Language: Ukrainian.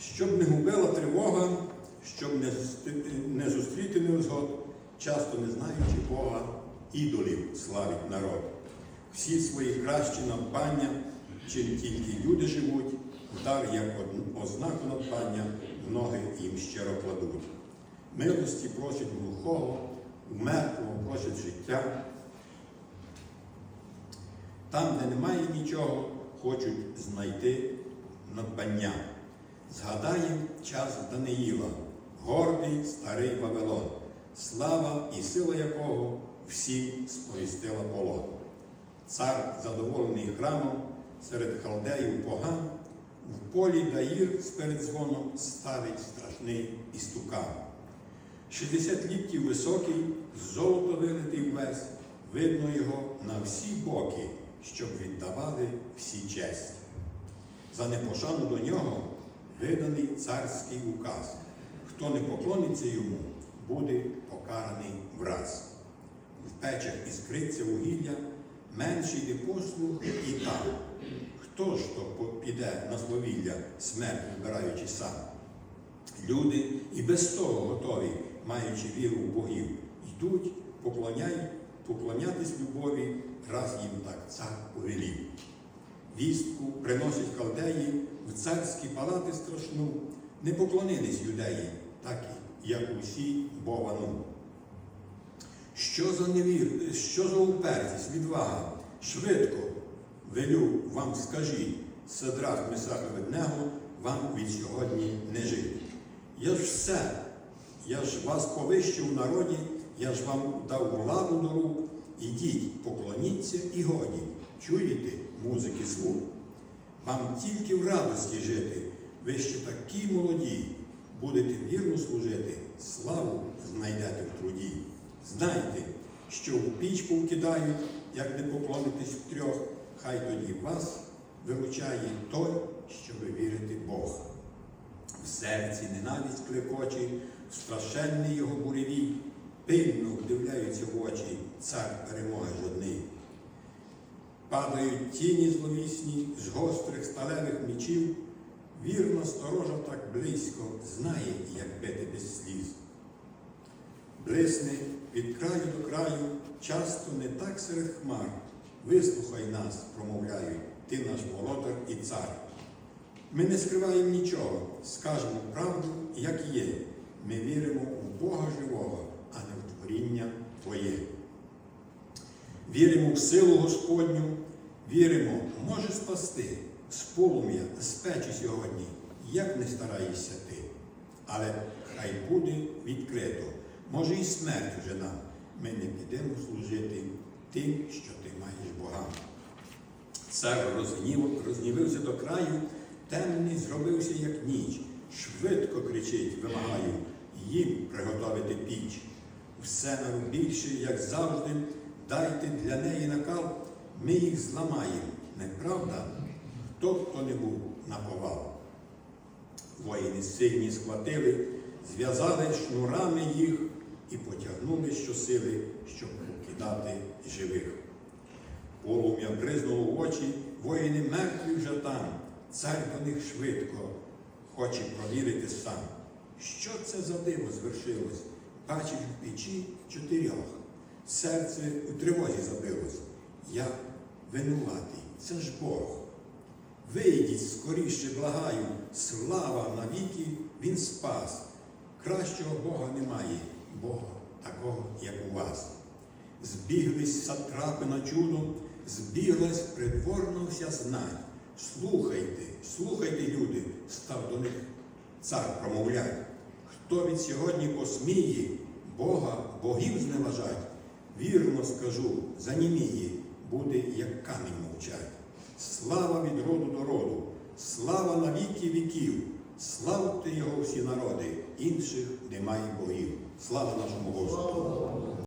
Щоб не губила тривога, щоб не, зустріти- не зустріти невзгод, часто не знаючи Бога, ідолів славить народ. Всі свої кращі надбання, чим тільки люди живуть, дар як ознаку надбання, ноги їм щиро кладуть. Милості просять глухого, мертвого просять життя. Там, де немає нічого, хочуть знайти надбання. Згадаємо час Даниїла, гордий старий Вавилон, слава і сила якого всім сповістила полон. Цар, задоволений храмом, серед халдеїв поган, в полі Даїр з передзвоном ставить страшний істукан. Шістдесят ліптів високий, золото вилитий ввесь, видно його на всі боки, щоб віддавали всі честь. За непошану до нього виданий царський указ. Хто не поклониться йому, буде покараний враз. В печах іскриться вугілля, менший йде послуг і там. Хто ж то піде на зловілля, смерть вибираючи сам? Люди і без того готові, маючи віру в богів, йдуть, поклоняй, поклонятись любові, раз їм так цар повелів. Вістку приносять халдеї в царські палати страшну, не поклонились юдеї, так як усі Бовану. Що за невір, що за упертість, відвага? Швидко велю вам скажіть, Садрах Месах Веднего, вам від сьогодні не жити. Я ж все, я ж вас повищив у народі, я ж вам дав владу до рук. Ідіть, поклоніться і годі, чуєте музики звук. Вам тільки в радості жити, ви ще такі молоді, будете вірно служити, славу знайдете в труді. Знайте, що в пічку вкидають, як не поклонитесь втрьох, хай тоді вас виручає той, що ви вірите Бог. В серці ненависть клекоче, в страшенний його буревій, пильно вдивляються в очі цар перемоги жодний. Падають тіні зловісні з гострих сталевих мічів, вірно сторожа так близько знає, як бити без сліз. Блисне від краю до краю, часто не так серед хмар. Вислухай нас, промовляють, ти наш володар і цар. Ми не скриваємо нічого, скажемо правду, як є. Ми віримо в Бога живого, а не в творіння Твоє. Віримо в силу Господню, віримо, може спасти з полум'я, з печі сьогодні, як не стараєшся ти. Але хай буде відкрито, може і смерть вже нам. Ми не підемо служити тим, що ти маєш богам. Цар розгнів, рознівився до краю, темний зробився, як ніч. Швидко кричить, вимагаю, їм приготовити піч. Все нам більше, як завжди, дайте для неї накал, ми їх зламаємо. Неправда? Хто б то не був наповал. Воїни сильні схватили, зв'язали шнурами їх і потягнули щосили, щоб покидати живих. Полум'я бризнуло в очі, воїни мертві вже там. Цар до них швидко хоче провірити сам. Що це за диво звершилось? Бачив в печі чотирьох. Серце у тривозі забилось. Я винуватий, це ж Бог. Вийдіть скоріше, благаю, слава навіки, Він спас. Кращого Бога немає, Бога такого, як у вас. Збіглись сатрапи на чудо, збіглась придворна вся знать. Слухайте, слухайте, люди, став до них цар промовляй. Хто від сьогодні посміє Бога, богів зневажать, вірно скажу, заніміє, буде, як камінь мовчать. Слава від роду до роду, слава на віки віків, славте його всі народи, інших немає богів. Слава нашому Господу!